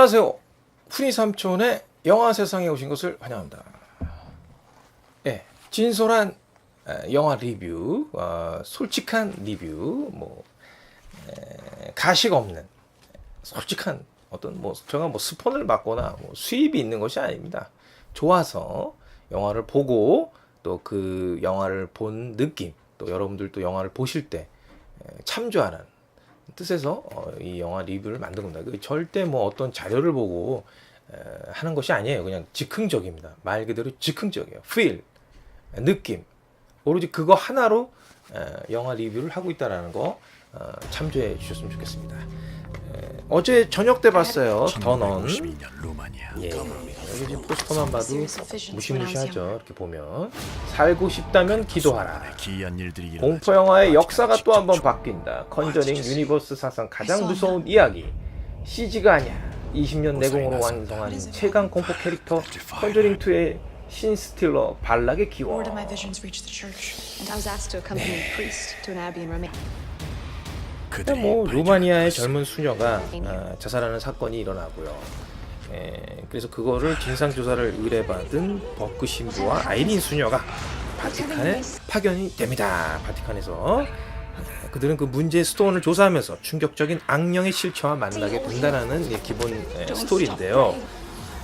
안녕하세요. 훈이 삼촌의 영화 세상에 오신 것을 환영합니다. 예, 진솔한 에, 영화 리뷰, 어, 솔직한 리뷰, 뭐 에, 가식 없는 솔직한 어떤 뭐 제가 뭐 스폰을 받거나 뭐 수입이 있는 것이 아닙니다. 좋아서 영화를 보고 또 그 영화를 본 느낌, 또 여러분들도 영화를 보실 때 에, 참조하는 뜻에서 어, 이 영화 리뷰를 만든 겁니다. 그 절대 뭐 어떤 자료를 보고 에, 하는 것이 아니에요. 그냥 즉흥적입니다. 말 그대로 즉흥적이에요. feel, 느낌. 오로지 그거 하나로 에, 영화 리뷰를 하고 있다라는 거 어, 참조해 주셨으면 좋겠습니다. 에, 어제 저녁 때 봤어요. 더넌. 1952년 루마니아 예. 여기 지금 포스터만 봐도 무시무시하죠. 이렇게 보면 살고 싶다면 기도하라. 공포 영화의 역사가 또 한 번 바뀐다. 컨저링 유니버스 사상 가장 무서운 이야기. CG가 아니야. 20년 내공으로 완성한 최강 공포 캐릭터 컨저링 2의 신 스틸러 발락의 기원. Word 그들이 뭐 루마니아의 젊은 수녀가 어, 자살하는 사건이 일어나고요. 에, 그래서 그거를 진상 조사를 의뢰받은 버크 신부와 아이린 수녀가 바티칸에 파견이 됩니다. 바티칸에서 그들은 그 문제의 스톤을 조사하면서 충격적인 악령의 실체와 만나게 된다는 이 기본 에, 스토리인데요.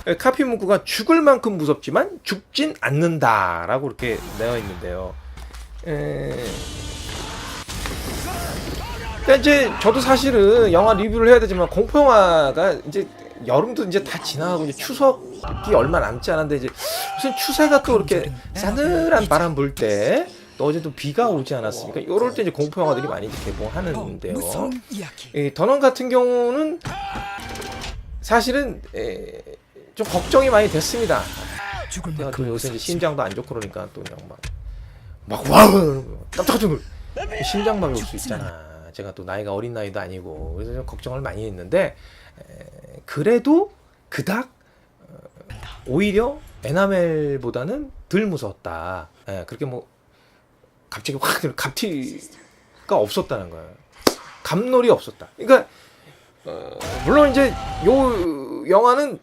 에, 카피 문구가 죽을 만큼 무섭지만 죽진 않는다라고 이렇게 되어 있는데요. 에, 그러니까 이제 저도 사실은 영화 리뷰를 해야 되지만 공포 영화가 이제 여름도 이제 다 지나가고 이제 추석이 얼마 남지 않았는데 이제 무슨 추세가 또 이렇게 싸늘한 바람 불 때 또 어제 또 비가 오지 않았습니까? 이럴 때 이제 공포 영화들이 많이 이제 개봉하는데요. 이 더넌 같은 경우는 사실은 에, 좀 걱정이 많이 됐습니다. 내가 또 요새 이제 심장도 안 좋고 그러니까 또 그냥 막막 와우 깜짝 놀 심장마비 올 수 있잖아. 제가 또 나이가 어린 나이도 아니고 그래서 좀 걱정을 많이 했는데 에, 그래도 그닥 어, 오히려 에나멜보다는 덜 무서웠다. 에, 그렇게 뭐 갑자기 확 갑티가 없었다는 거예요. 감놀이 없었다. 그러니까 어, 물론 이제 요 영화는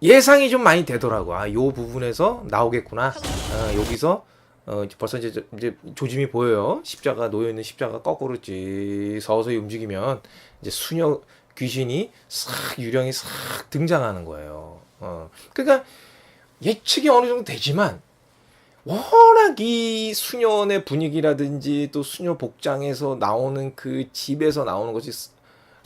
예상이 좀 많이 되더라고. 아, 요 부분에서 나오겠구나. 아, 여기서 어, 이제 벌써 이제, 저- 이제 조짐이 보여요. 십자가 놓여 있는 십자가 거꾸로 찌 서서히 움직이면 이제 수녀 귀신이 싹 유령이 싹 등장하는 거예요. 어. 그러니까 예측이 어느 정도 되지만 워낙 이 수녀의 분위기라든지 또 수녀 복장에서 나오는 그 집에서 나오는 것이 스-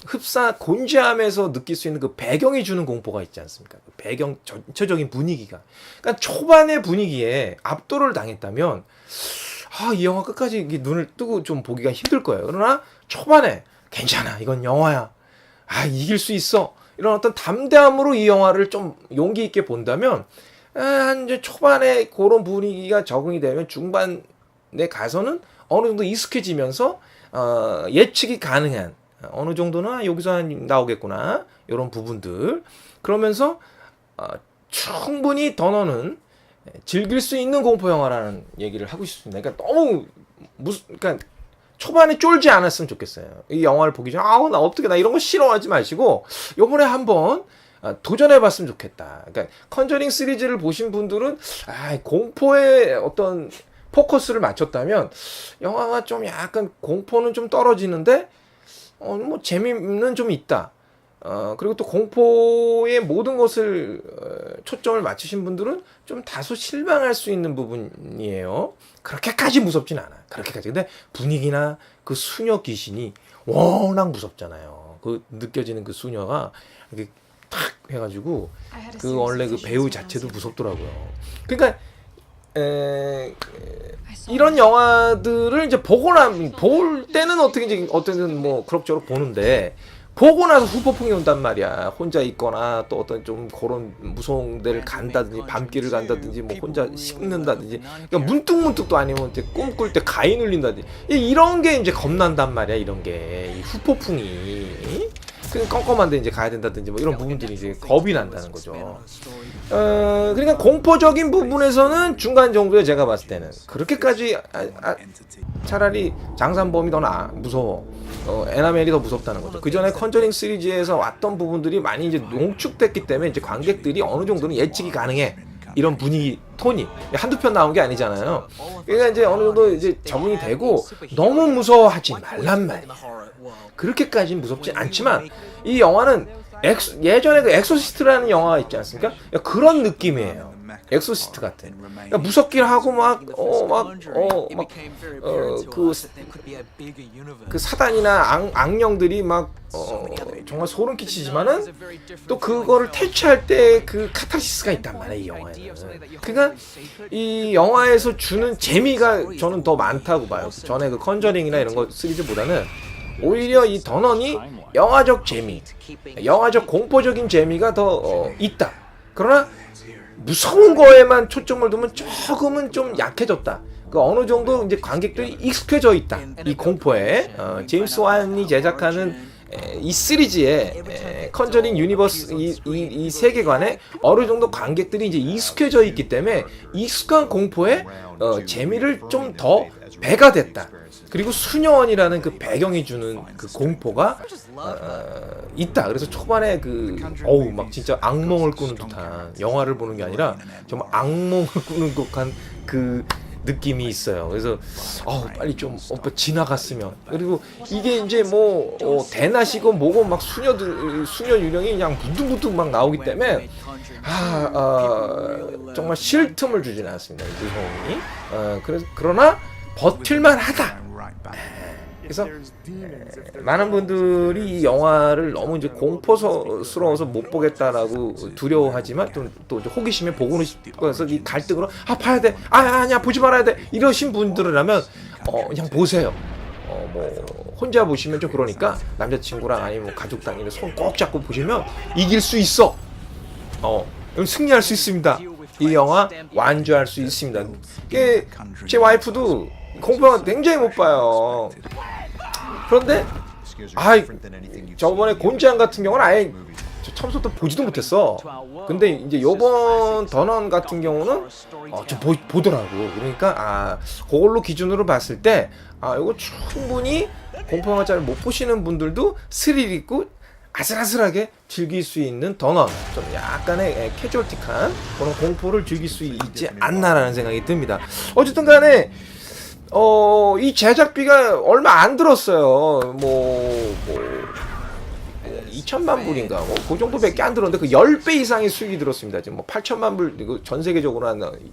흡사 곤지암에서 느낄 수 있는 그 배경이 주는 공포가 있지 않습니까? 그 배경 전체적인 분위기가. 그러니까 초반의 분위기에 압도를 당했다면 아, 이 영화 끝까지 눈을 뜨고 좀 보기가 힘들 거예요. 그러나 초반에 괜찮아. 이건 영화야. 아, 이길 수 있어. 이런 어떤 담대함으로 이 영화를 좀 용기 있게 본다면 아, 한 이제 초반에 그런 분위기가 적응이 되면 중반에 가서는 어느 정도 익숙해지면서 어, 예측이 가능한 어느 정도는 아, 여기서 한 나오겠구나 이런 부분들 그러면서 어, 충분히 더너는 즐길 수 있는 공포 영화라는 얘기를 하고 싶습니다. 그러니까 너무 무슨 그러니까 초반에 쫄지 않았으면 좋겠어요. 이 영화를 보기 전에 아우 나 어떻게 나 이런 거 싫어하지 마시고 요번에 한번 아, 도전해 봤으면 좋겠다. 그러니까 컨저링 시리즈를 보신 분들은 아 공포에 어떤 포커스를 맞췄다면 영화가 좀 약간 공포는 좀 떨어지는데 어 뭐 재미는 좀 있다. 어 그리고 또 공포의 모든 것을 어, 초점을 맞추신 분들은 좀 다소 실망할 수 있는 부분이에요. 그렇게까지 무섭진 않아. 그렇게까지. 근데 분위기나 그 수녀 귀신이 워낙 무섭잖아요. 그 느껴지는 그 수녀가 이렇게 탁 해가지고 그 원래 그 배우 자체도. 무섭더라고요. 그러니까 에, 이런 영화들을 이제 보고 나면 볼 때는 어떻게 이제 어쨌든 뭐 그럭저럭 보는데 보고 나서 후폭풍이 온단 말이야. 혼자 있거나 또 어떤 좀 그런 무서운 데를 간다든지 밤길을 간다든지 뭐 혼자 식는다든지 그러니까 문득 문득 또 아니면 이제 꿈꿀 때 가위 눌린다든지 이- 이런 게 이제 겁난단 말이야. 이런 게이 후폭풍이 그 껌껌한데 이제 가야 된다든지 뭐 이런 부분들이 이제 겁이 난다는 거죠. 어, 그러니까 공포적인 부분에서는 중간 정도에 제가 봤을 때는 그렇게까지 아, 아, 차라리 장산범이 더 나, 무서워. 어, 에나멜이 더 무섭다는 거죠. 그 전에 컨저링 시리즈에서 왔던 부분들이 많이 이제 농축됐기 때문에 이제 관객들이 어느 정도는 예측이 가능해. 이런 분위기, 톤이 한두 편 나온 게 아니잖아요. 그러니까 이제 어느 정도 이제 적응이 되고 너무 무서워하지 말란 말이야. 그렇게까지는 무섭지 않지만 이 영화는 엑소, 예전에 그 엑소시스트라는 영화가 있지 않습니까? 그런 느낌이에요. 엑소시스트 같아. 그러니까 무섭긴 하고 막 어 막 어 막어그그 사단이나 악, 악령들이 막 어, 정말 소름 끼치지만은 또 그거를 탈취할 때 그 카타르시스가 있단 말이야 이 영화에는. 그러니까 이 영화에서 주는 재미가 저는 더 많다고 봐요. 전에 그 컨저링이나 이런 거 시리즈보다는 오히려 이 더넌이 영화적 재미, 영화적 공포적인 재미가 더 어, 있다. 그러나 무서운 거에만 초점을 두면 조금은 좀 약해졌다. 그 어느 정도 이제 관객들이 익숙해져 있다. 이 공포에 어, 제임스 완이 제작하는 에, 이 시리즈의 에, 컨저링 유니버스 이, 이, 이 세계관에 어느 정도 관객들이 이제 익숙해져 있기 때문에 익숙한 공포에 어, 재미를 좀 더 배가 됐다. 그리고 수녀원이라는 그 배경이 주는 그 공포가 어, 있다. 그래서 초반에 그 어우 막 진짜 악몽을 꾸는 듯한 영화를 보는 게 아니라 정말 악몽을 꾸는 듯한 그 느낌이 있어요. 그래서 어우 빨리 좀 어, 지나갔으면 그리고 이게 이제 뭐 어, 대낮이고 뭐고 막 수녀들 수녀 유령이 그냥 문득문득 막 나오기 때문에 아 어, 정말 쉴 틈을 주지는 않습니다. 이 무서움이. 어, 그래서 그러나 버틸만 하다. 그래서 에, 많은 분들이 이 영화를 너무 이제 공포스러워서 못 보겠다라고 두려워하지만 또, 또 호기심에 보고 싶어서 이 갈등으로 아 봐야 돼, 아 아니야 보지 말아야 돼 이러신 분들이라면 어 그냥 보세요. 어 뭐 혼자 보시면 좀 그러니까 남자친구랑 아니면 뭐 가족당 이런 손꼭 잡고 보시면 이길 수 있어. 어 승리할 수 있습니다. 이 영화 완주할 수 있습니다. 제 와이프도 공포영화 굉장히 못 봐요. 그런데 아 저번에 곤지암 같은 경우는 아예 저 처음부터 보지도 못했어. 근데 이제 요번 더넌 같은 경우는 어, 좀 보, 보더라고. 그러니까 아 그걸로 기준으로 봤을 때 아 이거 충분히 공포 영화 잘못 보시는 분들도 스릴 있고 아슬아슬하게 즐길 수 있는 더넌 좀 약간의 에, 캐주얼틱한 그런 공포를 즐길 수 있지 않나라는 생각이 듭니다. 어쨌든 간에 어, 이 제작비가 얼마 안 들었어요. 뭐, 뭐, 2천만 불인가, 뭐, 그 정도밖에 안 들었는데, 그 10배 이상의 수익이 들었습니다. 지금 뭐, 8천만 불, 이거 전 세계적으로 한, 이-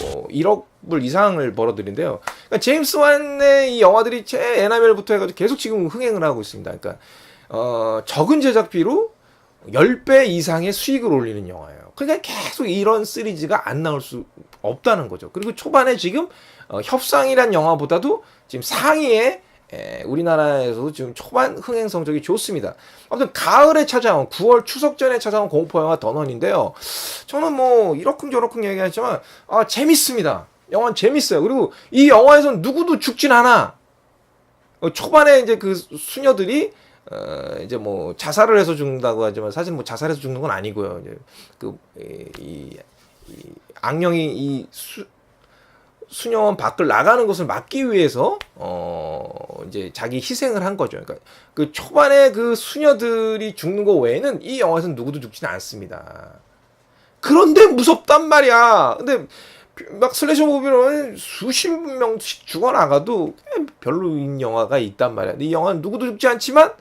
뭐, 1억 불 이상을 벌어들인데요. 그러니까 제임스 완의 이 영화들이 제 에나멜부터 해가지고 계속 지금 흥행을 하고 있습니다. 그러니까, 어, 적은 제작비로 10배 이상의 수익을 올리는 영화예요. 그러니까 계속 이런 시리즈가 안 나올 수 없다는 거죠. 그리고 초반에 지금 어, 협상이란 영화보다도 지금 상위에 에, 우리나라에서도 지금 초반 흥행 성적이 좋습니다. 아무튼 가을에 찾아온 9월 추석 전에 찾아온 공포 영화 더넌인데요. 저는 뭐 이러쿵저러쿵 얘기하지만 아 재밌습니다. 영화는 재밌어요. 그리고 이 영화에서는 누구도 죽진 않아. 어, 초반에 이제 그 수녀들이 어 이제 뭐 자살을 해서 죽는다고 하지만 사실 뭐 자살해서 죽는 건 아니고요. 이제 이, 이 악령이 이 수, 수녀원 밖을 나가는 것을 막기 위해서 어 이제 자기 희생을 한 거죠. 그러니까 그 초반에 그 수녀들이 죽는 거 외에는 이 영화에서는 누구도 죽지는 않습니다. 그런데 무섭단 말이야. 근데 막 슬래셔 무비로는 수십 명씩 죽어나가도 별로인 영화가 있단 말이야. 이 영화는 누구도 죽지 않지만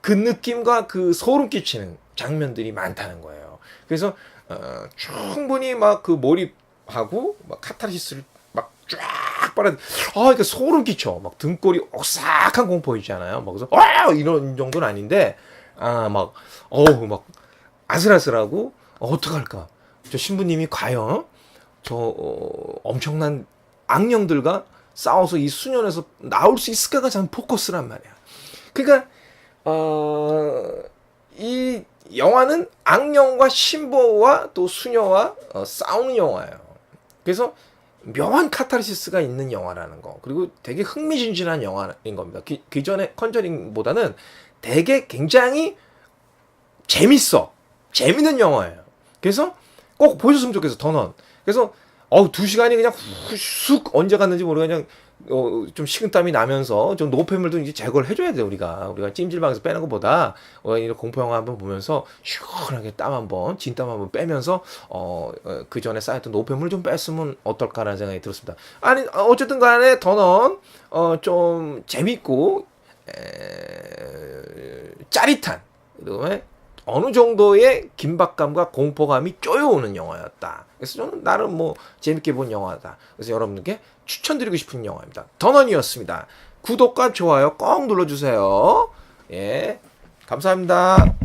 그 느낌과 그 소름 끼치는 장면들이 많다는 거예요. 그래서 어, 충분히 막 그 몰입하고 막 카타르시스를 막 쫙 빨아, 아, 이렇게 소름 끼쳐. 막 등골이 오싹한 공포 있잖아요. 막 그래서 와 이런 정도는 아닌데 아 막 어우 막 아슬아슬하고 어, 어떡할까? 저 신부님이 과연 저 어, 엄청난 악령들과 싸워서 이 수년에서 나올 수 있을까가 참 포커스란 말이야. 그러니까 어, 이 영화는 악령과 신부와 또 수녀와 어, 싸우는 영화예요. 그래서 묘한 카타르시스가 있는 영화라는 거. 그리고 되게 흥미진진한 영화인 겁니다. 그, 그 전에 컨저링보다는 되게 굉장히 재밌어. 재밌는 영화예요. 그래서 꼭 보셨으면 좋겠어, 더넌. 그래서 어우 두 시간이 그냥 훅 언제 갔는지 모르고 그냥 어, 좀 식은땀이 나면서 좀 노폐물도 이제 제거를 해줘야 돼 우리가 우리가 찜질방에서 빼는 것보다 어, 이런 공포 영화 한번 보면서 시원하게 땀 한번 진땀 한번 빼면서 어, 어, 그 전에 쌓였던 노폐물 좀 뺐으면 어떨까라는 생각이 들었습니다. 아니 어, 어쨌든간에 더넌 어, 좀 재밌고 에, 짜릿한 그다음에 어느 정도의 긴박감과 공포감이 쪼여오는 영화였다. 그래서 저는 나름 뭐 재밌게 본 영화다. 그래서 여러분께 추천드리고 싶은 영화입니다. 더넌이었습니다. 구독과 좋아요 꼭 눌러주세요. 예, 감사합니다.